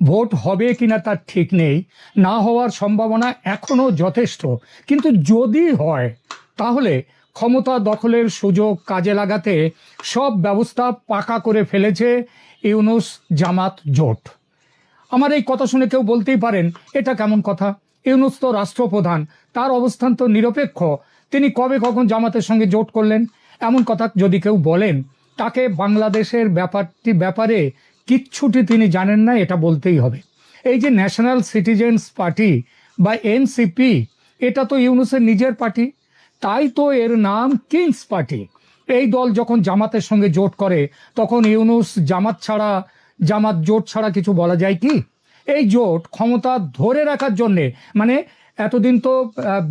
Vote হবে কিনা তার ঠিক নেই, না হওয়ার সম্ভাবনা এখনও যথেষ্ট। কিন্তু যদি হয়, তাহলে ক্ষমতা দখলের সুযোগ কাজে লাগাতে সব ব্যবস্থা পাকা করে ফেলেছে ইউনুস জামাত জোট। আমার এই কথা শুনে কেউ বলতেই পারেন, এটা কেমন কথা? ইউনুস তো রাষ্ট্রপ্রধান, তার অবস্থান তো নিরপেক্ষ। তিনি কবে কখন জামাতের সঙ্গে জোট করলেন? এমন কথা যদি কেউ বলেন, তাকে বাংলাদেশের ব্যাপারটি ব্যাপারে কিচ্ছুটি তিনি জানেন না, এটা বলতেই হবে। এই যে ন্যাশনাল সিটিজেন্স পার্টি বা এনসিপি এটা তো ইউনুসের নিজের পার্টি, তাই তো এর নাম কিংস পার্টি এই দল যখন জামাতের সঙ্গে জোট করে, তখন ইউনুস জামাত ছাড়া, জামাত জোট ছাড়া কিছু বলা যায় কি? এই জোট ক্ষমতা ধরে রাখার জন্যে মানে এতদিন তো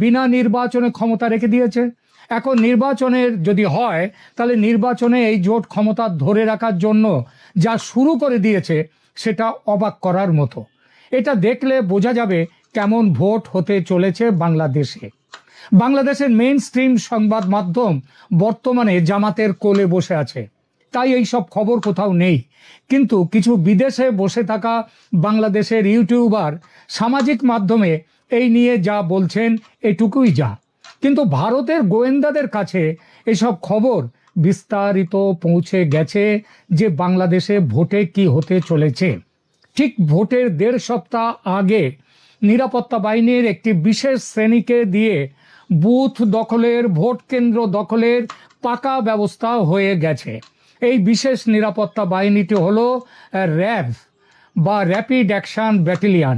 বিনা নির্বাচনে ক্ষমতা রেখে দিয়েছে। এখন নির্বাচনের যদি হয়, তাহলে নির্বাচনে এই জোট ক্ষমতা ধরে রাখার জন্য যা শুরু করে দিয়েছে, সেটা অবাক করার মতো। এটা দেখলে বোঝা যাবে কেমন ভোট হতে চলেছে বাংলাদেশে। বাংলাদেশের মেইন স্ট্রিম সংবাদ মাধ্যম বর্তমানে জামাতের কোলে বসে আছে। তাই এই সব খবর কোথাও নেই। কিন্তু কিছু বিদেশে বসে থাকা বাংলাদেশের ইউটিউবার সামাজিক মাধ্যমে এই নিয়ে যা বলছেন, এটুকুই যা। কিন্তু ভারতের গোয়েন্দাদের কাছে এসব খবর বিস্তারিত পৌঁছে গেছে যে বাংলাদেশে ভোটে কি হতে চলেছে। ঠিক ভোটের দেড় সপ্তাহ আগে নিরাপত্তা বাহিনীর একটি বিশেষ শ্রেণীকে দিয়ে বুথ দখলের, ভোট কেন্দ্র দখলের পাকা ব্যবস্থা হয়ে গেছে। এই বিশেষ নিরাপত্তা বাহিনীটি হলো র্যাব বা র্যাপিড অ্যাকশন ব্যাটালিয়ান।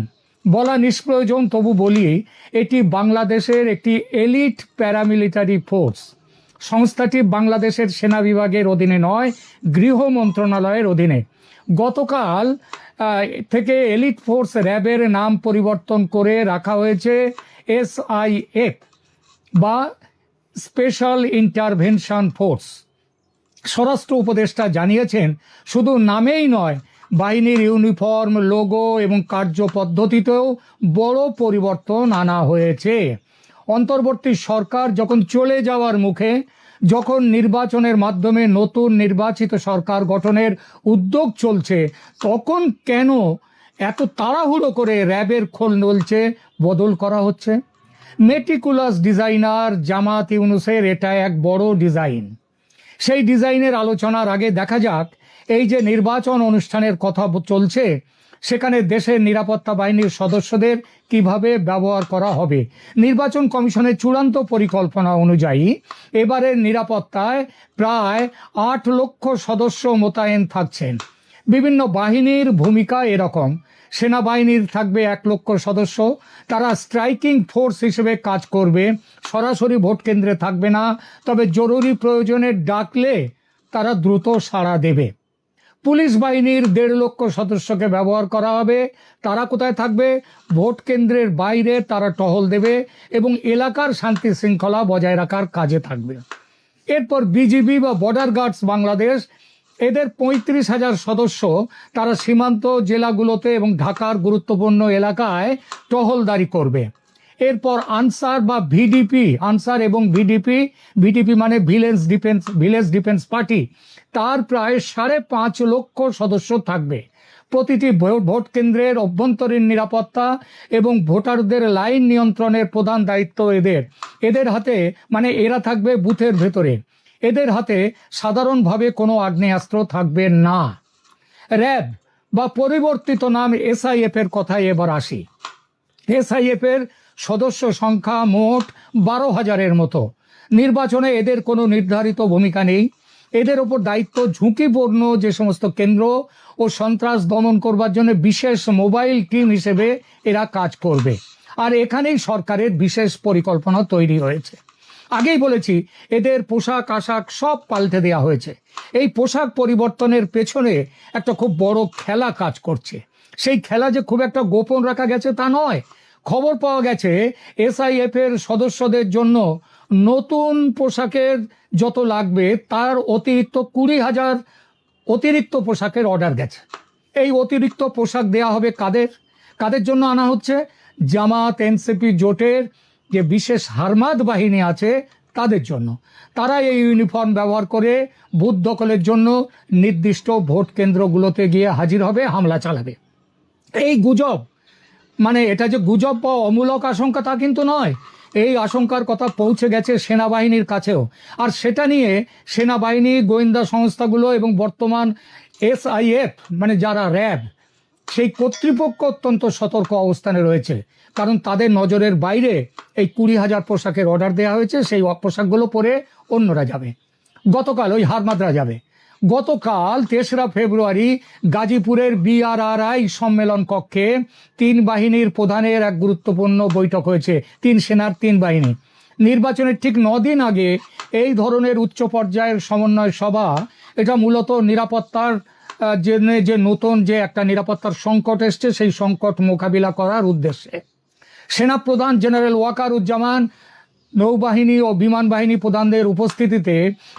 বলা নিষ্প্রয়োজন, তবু বলি, এটি বাংলাদেশের একটি এলিট প্যারামিলিটারি ফোর্স। সংস্থাটি বাংলাদেশের সেনা বিভাগের অধীনে নয়, গৃহ মন্ত্রণালয়ের অধীনে। গতকাল থেকে এলিট ফোর্স র্যাবের নাম পরিবর্তন করে রাখা হয়েছে এসআইএফ বা স্পেশাল ইন্টারভেনশন ফোর্স। স্বরাষ্ট্র উপদেষ্টা জানিয়েছেন, শুধু নামেই নয় বাহিনীর ইউনিফর্ম, লোগো এবং কার্যপদ্ধতিতেও বড় পরিবর্তন আনা হয়েছে। অন্তর্বর্তী সরকার যখন চলে যাওয়ার মুখে, যখন নির্বাচনের মাধ্যমে নতুন নির্বাচিত সরকার গঠনের উদ্যোগ চলছে, তখন কেন এত তাড়াহুড়ো করে র্যাবের খোল নলছে, বদল করা হচ্ছে? মেটিকুলাস ডিজাইনার জামাত ইউনুসের এটা এক বড় ডিজাইন। সেই ডিজাইনের আলোচনার আগে দেখা যাক এই যে নির্বাচন অনুষ্ঠানের কথা চলছে, সেখানে দেশের নিরাপত্তা বাহিনীর সদস্যদের কীভাবে ব্যবহার করা হবে? নির্বাচন কমিশনের চূড়ান্ত পরিকল্পনা অনুযায়ী এবারের নিরাপত্তায় প্রায় আট লক্ষ সদস্য মোতায়েন থাকছেন। বিভিন্ন বাহিনীর ভূমিকা এরকম। সেনাবাহিনীর থাকবে এক লক্ষ সদস্য। তারা স্ট্রাইকিং ফোর্স হিসেবে কাজ করবে। সরাসরি ভোট কেন্দ্রে থাকবে না। তবে জরুরি প্রয়োজনে ডাকলে তারা দ্রুত সাড়া দেবে। পুলিশ বাহিনীর দেড় লক্ষ সদস্যকে ব্যবহার করা হবে। তারা কোথায় থাকবে? ভোট কেন্দ্রের বাইরে তারা টহল দেবে এবং এলাকার শান্তি শৃঙ্খলা বজায় রাখার কাজে থাকবে। এরপর বিজিবি বা বর্ডার গার্ডস বাংলাদেশ এদের পঁয়ত্রিশ হাজার সদস্য তারা সীমান্ত জেলাগুলোতে এবং ঢাকার গুরুত্বপূর্ণ এলাকায় টহলদারি করবে। এরপর আনসার বা ভিডিপি, আনসার এবং ভিডিপি ভিডিপি মানে village defence village defence party, তার প্রায় সাড়ে পাঁচ লক্ষ সদস্য থাকবে। প্রতিটি ভোট কেন্দ্রের অভ্যন্তরীণ নিরাপত্তা এবং ভোটারদের লাইন নিয়ন্ত্রণের প্রধান দায়িত্ব এদের। এদের হাতে মানে এরা থাকবে বুথের ভেতরে। এদের হাতে সাধারণভাবে কোনো আগ্নেয়াস্ত্র থাকবে না। র্যাব বা পরিবর্তিত নাম এসআইএফ এর কথায় এবার আসি। এসআইএফ এর সদস্য সংখ্যা মোট বারো হাজারের মতো। নির্বাচনে এদের কোনো নির্ধারিত ভূমিকা নেই। এদের ওপর দায়িত্ব ঝুঁকিপূর্ণ যে সমস্ত কেন্দ্র ও সন্ত্রাস দমন করবার জন্য বিশেষ মোবাইল টিম হিসেবে এরা কাজ করবে। আর এখানেই সরকারের বিশেষ পরিকল্পনা তৈরি হয়েছে। আগেই বলেছি, এদের পোশাক, আশাক সব পাল্টে দেওয়া হয়েছে। এই পোশাক পরিবর্তনের পেছনে একটা খুব বড় খেলা কাজ করছে। সেই খেলা যে খুব একটা গোপন রাখা গেছে তা নয় খবর পাওয়া গেছে এসআইএফ এর সদস্যদের জন্য নতুন পোশাকের যত লাগবে, তার অতিরিক্ত কুড়ি হাজার অতিরিক্ত পোশাকের অর্ডার গেছে। এই অতিরিক্ত পোশাক দেয়া হবে কাদের? কাদের জন্য আনা হচ্ছে? জামাত, এনসিপি জোটের যে বিশেষ হারমাদ বাহিনী আছে, তাদের জন্য। তারা এই ইউনিফর্ম ব্যবহার করে বুথ দখলের জন্য নির্দিষ্ট ভোট কেন্দ্রগুলোতে গিয়ে হাজির হবে, হামলা চালাবে। এই গুজব মানে এটা যে গুজব বা অমূলক আশঙ্কা তা কিন্তু নয়। এই আশঙ্কার কথা পৌঁছে গেছে সেনাবাহিনীর কাছেও। আর সেটা নিয়ে সেনাবাহিনী, গোয়েন্দা সংস্থাগুলো এবং বর্তমান এসআইএফ মানে যারা র্যাব, সেই কর্তৃপক্ষ অত্যন্ত সতর্ক অবস্থানে রয়েছে। কারণ তাদের নজরের বাইরে এই কুড়ি হাজার পোশাকের অর্ডার দেওয়া হয়েছে, সেই পোশাকগুলো পরে অন্যরা যাবে। গতকাল ওই হারমাদরা যাবে। গতকাল তেসরা ফেব্রুয়ারি গাজীপুরের বিআরআরআই সম্মেলন কক্ষে তিন বাহিনীর প্রধানের এক গুরুত্বপূর্ণ বৈঠক হয়েছে। তিন সেনার তিন বাহিনী। নির্বাচনের ঠিক দিন আগে এই ধরনের উচ্চ পর্যায়ের সমন্বয় সভা, এটা মূলত নিরাপত্তার জন্য যে নতুন যে একটা নিরাপত্তার সংকট এসছে, সেই সংকট মোকাবিলা করার উদ্দেশ্যে। সেনাপ্রধান জেনারেল ওয়াকারুজ্জামান নৌবাহিনী ও বিমান বাহিনী প্রধানদের উপস্থিতিতে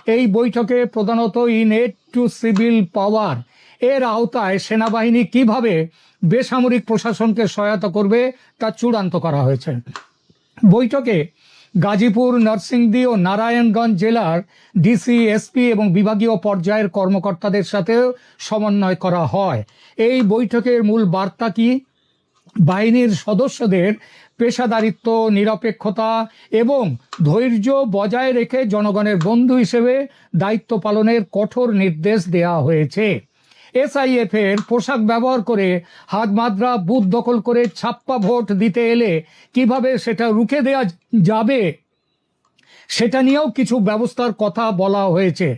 এই বৈঠকে প্রধানত in aid to civil power এর আওতায় সেনাবাহিনী কীভাবে বেসামরিক প্রশাসনকে সহায়তা করবে তা চূড়ান্ত করা হয়েছে। বৈঠকে গাজীপুর, নরসিংদী ও নারায়ণগঞ্জ জেলার ডিসি, এসপি এবং বিভাগীয় পর্যায়ের কর্মকর্তাদের সাথেও সমন্বয় করা হয়। এই বৈঠকের মূল বার্তা কি? বাহিনীর সদস্যদের পেশাদারিত্ব, নিরপেক্ষতা এবং ধৈর্য বজায় রেখে জনগণের বন্ধু হিসেবে দায়িত্ব পালনের কঠোর নির্দেশ দেওয়া হয়েছে। এসআইএফ এর পোশাক ব্যবহার করে হাতমাদ্রা বুথ দখল করে ছাপ্পা ভোট দিতে এলে কীভাবে সেটা রুখে দেওয়া যাবে, সেটা নিয়েও কিছু ব্যবস্থার কথা বলা হয়েছে।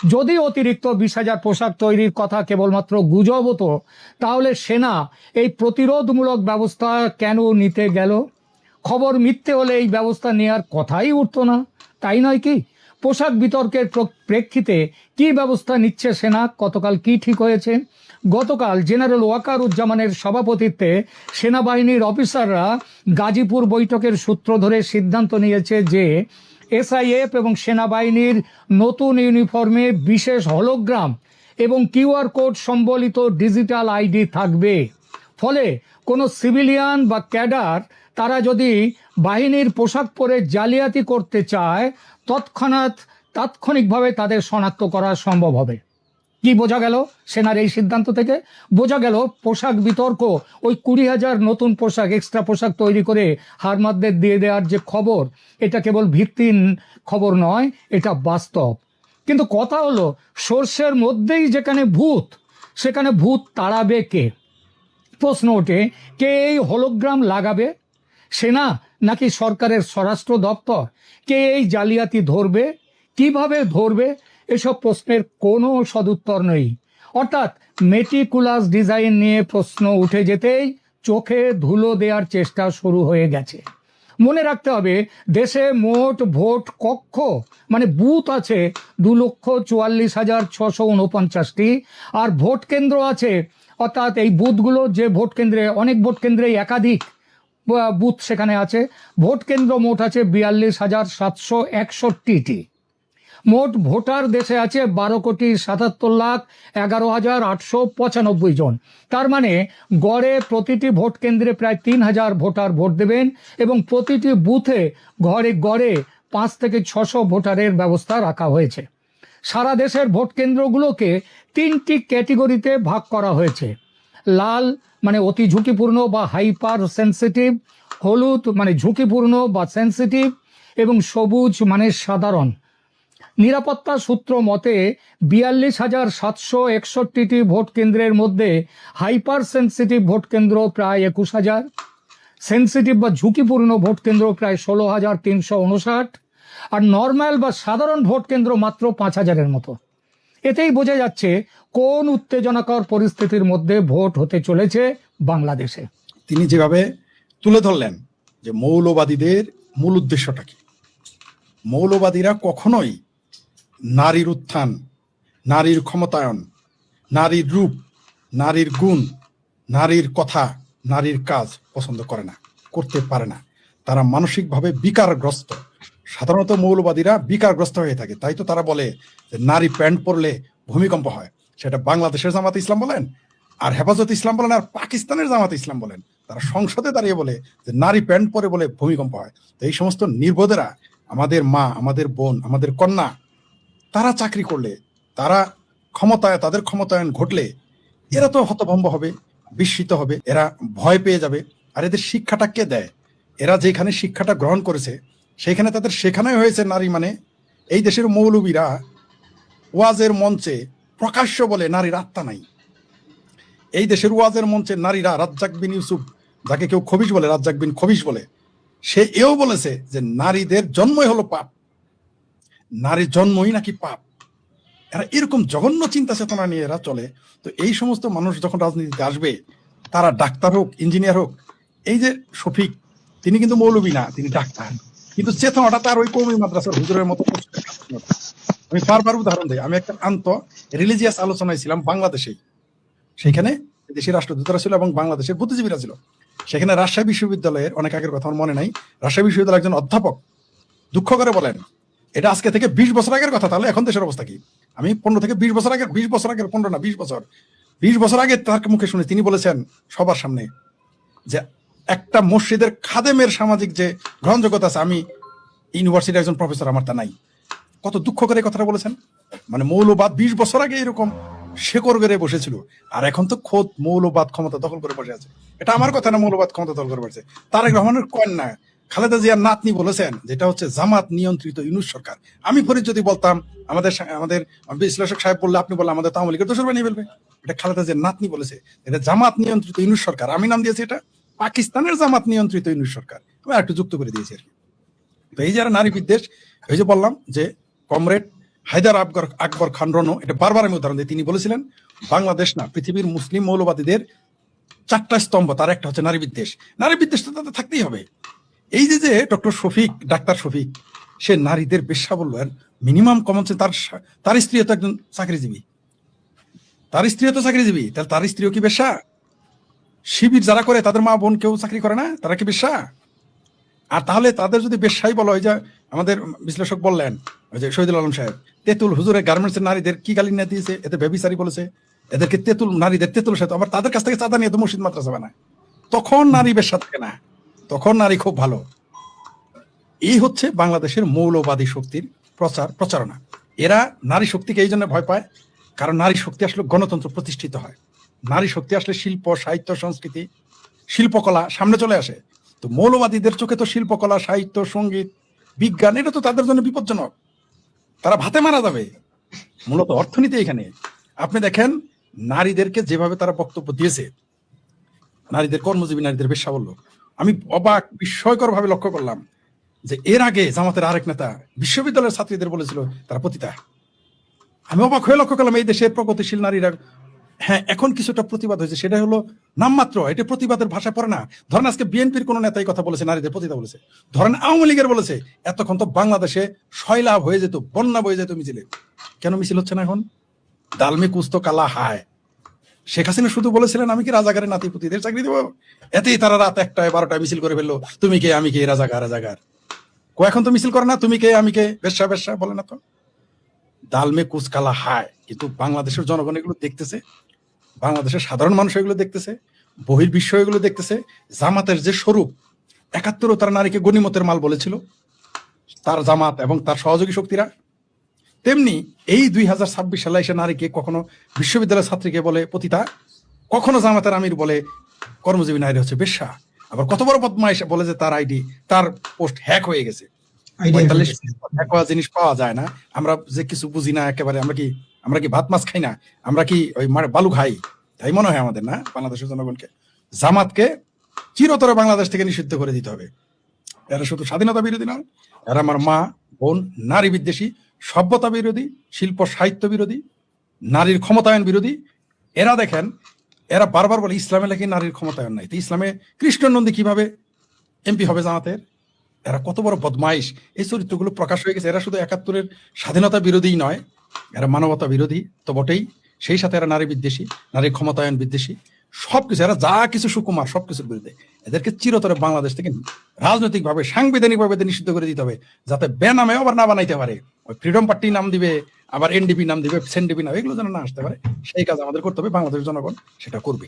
যদি অতিরিক্ত বিশ হাজার পোশাক তৈরির কথা কেবলমাত্র গুজব হতো, তাহলে সেনা এই প্রতিরোধমূলক ব্যবস্থা কেন নিতে গেল? খবর মিথ্যে হলে এই ব্যবস্থা নেওয়ার কথাই উঠতো না, তাই নয় কি? পোশাক বিতর্কের প্রেক্ষিতে কি ব্যবস্থা নিচ্ছে সেনা? গতকাল কি ঠিক হয়েছে? গতকাল জেনারেল ওয়াকারুজ্জামানের সভাপতিত্বে সেনাবাহিনীর অফিসাররা গাজীপুর বৈঠকের সূত্র ধরে সিদ্ধান্ত নিয়েছে যে এসআইএফ এবং সেনাবাহিনীর নতুন ইউনিফর্মে বিশেষ হলোগ্রাম এবং কিউআর কোড সম্বলিত ডিজিটাল আইডি থাকবে। ফলে কোনো সিভিলিয়ান বা ক্যাডার তারা যদি বাহিনীর পোশাক পরে জালিয়াতি করতে চায়, তৎক্ষণাৎ তাৎক্ষণিকভাবে তাদের শনাক্ত করা সম্ভব হবে। কি বোঝা গেল সেনার এই সিদ্ধান্ত থেকে? বোঝা গেল পোশাক বিতর্ক, ওই কুড়ি হাজার নতুন পোশাক এক্সট্রা পোশাক তৈরি করে হারমাদদের দিয়ে দেওয়ার যে খবর, এটা কেবল ভিত্তিহীন খবর নয়, এটা বাস্তব। কিন্তু কথা হলো, সর্ষের মধ্যেই যেখানে ভূত, সেখানে ভূত তাড়াবে কে? প্রশ্ন ওঠে, কে এই হলোগ্রাম লাগাবে? সেনা নাকি সরকারের স্বরাষ্ট্র দপ্তর? কে এই জালিয়াতি ধরবে? কীভাবে ধরবে? এসব প্রশ্নের কোনো সদুত্তর নেই। অর্থাৎ মেটিকুলাস ডিজাইন নিয়ে প্রশ্ন উঠে যেতেই চোখে ধুলো দেওয়ার চেষ্টা শুরু হয়ে গেছে। মনে রাখতে হবে, দেশে মোট ভোট কক্ষ মানে বুথ আছে দু লক্ষ চুয়াল্লিশ হাজার ছশো উনপঞ্চাশটি আর ভোট কেন্দ্র আছে, অর্থাৎ এই বুথগুলো যে ভোট কেন্দ্রে, অনেক ভোট কেন্দ্রেই একাধিক বুথ সেখানে আছে। ভোট কেন্দ্র মোট আছে বিয়াল্লিশ হাজার সাতশো একষট্টিটি। মোট ভোটার দেশে আছে বারো কোটি সাতাত্তর লাখ এগারো হাজার আটশো পঁচানব্বই জন। তার মানে গড়ে প্রতিটি ভোট কেন্দ্রে প্রায় তিন হাজার ভোটার ভোট দেবেন এবং প্রতিটি বুথে ঘরে গড়ে পাঁচ থেকে ছশো ভোটারের ব্যবস্থা রাখা হয়েছে। সারা দেশের ভোট কেন্দ্রগুলোকে তিনটি ক্যাটেগরিতে ভাগ করা হয়েছে। লাল মানে অতি ঝুঁকিপূর্ণ বা হাইপার সেন্সিটিভ, হলুদ মানে ঝুঁকিপূর্ণ বা সেন্সিটিভ এবং সবুজ মানে সাধারণ। নিরাপত্তা সূত্র মতে বিয়াল্লিশ হাজার সাতশো একষট্টিটি ভোট কেন্দ্রের মধ্যে হাইপার সেন্সিটিভ ভোট কেন্দ্র প্রায় একুশ হাজার, সেন্সিটিভ বা ঝুঁকিপূর্ণ ভোট কেন্দ্র প্রায় ষোলো হাজার তিনশো উনষাট, আর নর্মাল বা সাধারণ ভোট কেন্দ্র মাত্র পাঁচ হাজারের মতো। এতেই বোঝা যাচ্ছে কোন উত্তেজনাকর পরিস্থিতির মধ্যে ভোট হতে চলেছে বাংলাদেশে। তিনি যেভাবে তুলে ধরলেন যে মৌলবাদীদের মূল উদ্দেশ্যটা কি? মৌলবাদীরা কখনোই নারীর উত্থান, নারীর ক্ষমতায়ন, নারীর রূপ, নারীর গুণ, নারীর কথা, নারীর কাজ পছন্দ করে না, করতে পারে না। তারা মানসিকভাবে বিকারগ্রস্ত। সাধারণত মৌলবাদীরা বিকারগ্রস্ত হয়ে থাকে। তাই তো তারা বলে যে নারী প্যান্ট পরলে ভূমিকম্প হয়। সেটা বাংলাদেশের জামাত ইসলাম বলেন, আর হেফাজত ইসলাম বলেন, আর পাকিস্তানের জামাত ইসলাম বলেন। তারা সংসদে দাঁড়িয়ে বলে যে নারী প্যান্ট পরে বলে ভূমিকম্প হয়। তো এই সমস্ত নির্বোধেরা, আমাদের মা, আমাদের বোন, আমাদের কন্যা তারা চাকরি করলে, তারা ক্ষমতায়, তাদের ক্ষমতায়ন ঘটলে এরা তো হতভম্ব হবে, বিস্মিত হবে, এরা ভয় পেয়ে যাবে। আর এদের শিক্ষাটা কে দেয়? এরা যেখানে শিক্ষাটা গ্রহণ করেছে, সেখানে তাদের সেখানে হয়েছে নারী মানে। এই দেশের মৌলবীরা ওয়াজের মঞ্চে প্রকাশ্য বলে নারীর আত্মা নাই। এই দেশের ওয়াজের মঞ্চে নারীরা রাজ্জাক বিন ইউসুফ, যাকে কেউ খবিশ বলে, রাজ্জাক বিন খবিশ বলে, সে এও বলেছে যে নারীদের জন্মই হলো পাপ। নারীর জন্মই নাকি পাপ? এরা এরকম জঘন্য চিন্তা চেতনা নিয়ে এরা চলে। তো এই সমস্ত মানুষ যখন রাজনীতিতে আসবে, তারা ডাক্তার হোক, ইঞ্জিনিয়ার হোক, এই যে শফিক, তিনি কিন্তু মৌলবী না, তিনি ডাক্তার। কিন্তু চেতনাটা তার ওই কৌমি মাদ্রাসার হুজুরের মতো আমি বারবার উদাহরণ দিই, আমি একটা আন্ত রিলিজিয়াস আলোচনায় ছিলাম বাংলাদেশেই। সেখানে দেশের রাষ্ট্রদূতরা ছিল এবং বাংলাদেশের বুদ্ধিজীবীরা ছিল। সেখানে রাজশাহী বিশ্ববিদ্যালয়ের, অনেক আগের কথা আমার মনে নাই, রাজশাহী বিশ্ববিদ্যালয়ের একজন অধ্যাপক দুঃখ করে বলেন এটা আজকে থেকে বিশ বছর আগের কথা, তাহলে এখন দেশের অবস্থা কি? আমি পনেরো থেকে বিশ বছর আগের, বিশ বছর আগের, পনেরো না, বিশ বছর। বিশ বছর আগে তার মুখে শুনে তিনি বলেছেন সবার সামনে যে একটা মসজিদের খাদেমের সামাজিক যে গ্রহণযোগ্যতা আছে, আমি ইউনিভার্সিটির একজন প্রফেসর, আমার তা নাই। কত দুঃখ করে কথাটা বলেছেন? মানে মৌলবাদ বিশ বছর আগে এরকম শেকড় বেড়ে বসেছিল, আর এখন তো খোদ মৌলবাদ ক্ষমতা দখল করে বসে আছে। এটা আমার কথা না, মৌলবাদ ক্ষমতা দখল করে বসে তারেক রহমানের কন্যা খালেদা জিয়ার নাতনি বলেছেন, যেটা হচ্ছে জামাত নিয়ন্ত্রিত ইউনুস সরকার। আমি পরে যদি বলতাম, আমাদের আমাদের বিশ্লেষক সাহেব বললে আপনি বললে আমাদের তাহলে লীগের দোষর বানিয়ে ফেলবে। এটা খালেদা জিয়ার নাতনি বলেছে, এটা জামাত নিয়ন্ত্রিত ইউনুস সরকার। আমি নাম দিয়েছি এটা, পাকিস্তানের জামাত নিয়ন্ত্রিত ইউনুস সরকার। আমি একটু যুক্ত করে দিয়েছি আর কি। তো এই যারা নারী বিদ্বেষ, এই যে বললাম যে কমরেড হায়দার আকবর আকবর খান রনো, এটা বারবার আমি উদাহরণ দিই, তিনি বলেছিলেন, বাংলাদেশ না, পৃথিবীর মুসলিম মৌলবাদীদের চারটা স্তম্ভ, তার একটা হচ্ছে নারী বিদ্বেষ। নারী বিদ্বেষ তো তাদের থাকতেই হবে। এই যে যে ডক্টর শফিক, ডাক্তার শফিক, সে নারীদের বেশ্যা বলল, আর মিনিমাম কমন তার তার স্ত্রী তো একজন চাকরিজীবী। তার স্ত্রী তো চাকরিজীবী, তাহলে তার স্ত্রীও কি বেশ্যা শিবির যারা করে, তাদের মা বোন কেউ চাকরি করে না? তারা কি বেশ্যা আর তাহলে তাদের যদি বেশাই বলা হয় যে আমাদের বিশ্লেষক বললেন, ওই যে শহীদুল আলম সাহেব, তেতুল হুজুরের গার্মেন্টসের নারীদের কি গালি না দিয়েছে? এতে বেবিসারি বলেছে, এদেরকে তেতুল, নারীদের তেতুল সাথে, আবার তাদের কাছ থেকে চাঁদা নিয়ে তো মসজিদ মাদ্রাসা বানায়। তখন নারী বেশা থাকে না। তখন নারী খুব ভালো। এই হচ্ছে বাংলাদেশের মৌলবাদী শক্তির প্রচার, প্রচারণা। এরা নারী শক্তিকে এই জন্য ভয় পায়, কারণ নারী শক্তি আসলে গণতন্ত্র প্রতিষ্ঠিত হয়। নারী শক্তি আসলে শিল্প, সাহিত্য, সংস্কৃতি, শিল্পকলা সামনে চলে আসে। তো মৌলবাদীদের চোখে তো শিল্পকলা, সাহিত্য, সংগীত, বিজ্ঞান, এটা তো তাদের জন্য বিপজ্জনক। তারা ভাতে মারা যাবে। মূলত অর্থনীতি এখানে। আপনি দেখেন, নারীদেরকে যেভাবে তারা বক্তব্য দিয়েছে, নারীদের কর্মজীবী, নারীদের বেশ বলল আমি অবাক বিস্ময়কর ভাবে লক্ষ্য করলাম যে এর আগে জামাতের আরেক নেতা বিশ্ববিদ্যালয়ের ছাত্রীদের বলেছিল, তারা পতিতা। আমি অবাক হয়ে লক্ষ্য করলাম, এই দেশে প্রগতিশীল নারীরা হ্যাঁ এখন কিছুটা প্রতিবাদ হয়েছে। সেটা হলো নামমাত্র, এটা প্রতিবাদের ভাষা পড়ে না। ধরেন আজকে বিএনপির কোন নেতাই কথা বলেছে, নারীদের প্রতিতা বলেছে। ধরেন আওয়ামী লীগের বলেছে, এতক্ষণ তো বাংলাদেশে সয়লাভ হয়ে যেত, বন্যা বয়ে যেত মিছিলে। কেন মিছিল হচ্ছে না এখন? দালমি কুস্ত কালা হায়। শেখ হাসিনা শুধু বলেছিলেন, আমি কি রাজাগারের নাতিপুতিদের চাকরি দেবো? এতেই তারা রাত একটায় বারোটায় মিছিল করে ফেলল, তুমি কে? আমি কে? রাজাগার রাজাগার। কো, এখন তো মিছিল করে না? তুমি কে? আমি কে? বেশ্যা বেশা বলে না তো? দালমে কুচকালা হায়, কিন্তু বাংলাদেশের জনগণ এগুলো দেখতেছে, বাংলাদেশের সাধারণ মানুষ এগুলো দেখতেছে বহির বহির্বিশ্ব এগুলো দেখতেছে, জামাতের যে স্বরূপ একাত্তরও তারা নারীকে গণিমতের মাল বলেছিল, তার জামাত এবং তার সহযোগী শক্তিরা তেমনি এই দুই হাজার ছাব্বিশ সালে এসে নারীকে কখনো বিশ্ববিদ্যালয়ের ছাত্রীকে বলে পতিতা কখনো জামাতের আমির বলে কর্মজীবী নারী হচ্ছে বেশ্যা। আবার কত বড় বদমাইশ বলে যে তার আইডি তার পোস্ট হ্যাক হয়ে গেছে। পঁয়তাল্লিশ জিনিস পাওয়া যায় না। আমরা যে কিছু বুঝি না একেবারে আমরা কি আমরা কি ভাত মাছ খাই না? আমরা কি ওই বালু খাই? তাই মনে হয় আমাদের না? বাংলাদেশের জনগণকে। জামাতকে চিরতরে বাংলাদেশ থেকে নিষিদ্ধ করে দিতে হবে। এরা শুধু স্বাধীনতা বিরোধী নয় এরা আমার মা বোন নারী বিদ্বেষী সভ্যতা বিরোধী শিল্প সাহিত্য বিরোধী নারীর ক্ষমতায়ন বিরোধী। এরা দেখেন, এরা বারবার বলে, ইসলামে নাকি নারীর ক্ষমতায়ন নাই। তো ইসলামে কৃষ্ণ নন্দী কীভাবে এমপি হবে জামাতের? এরা কত বড় বদমাইশ। এই চরিত্রগুলো প্রকাশ হয়ে গেছে। এরা শুধু একাত্তরের স্বাধীনতা বিরোধী নয়, এরা মানবতা বিরোধী তো বটেই। সেই সাথে এরা নারী বিদ্বেষী, নারী ক্ষমতায়ন বিদ্বেষী। সবকিছু, এরা যা কিছু সুকুমার, সবকিছুর বিরুদ্ধে। এদেরকে চিরতরে বাংলাদেশ থেকে রাজনৈতিকভাবে, সাংবিধানিকভাবে নিষিদ্ধ করে দিতে হবে, যাতে বেনামে আবার না বানাইতে পারে। ওই ফ্রিডম পার্টি নাম দিবে, আবার এনডিপি নাম দিবে সেনডিপি নাম, এগুলো যেন না আসতে পারে, সেই কাজ আমাদের করতে হবে, বাংলাদেশ জনগণ সেটা করবে।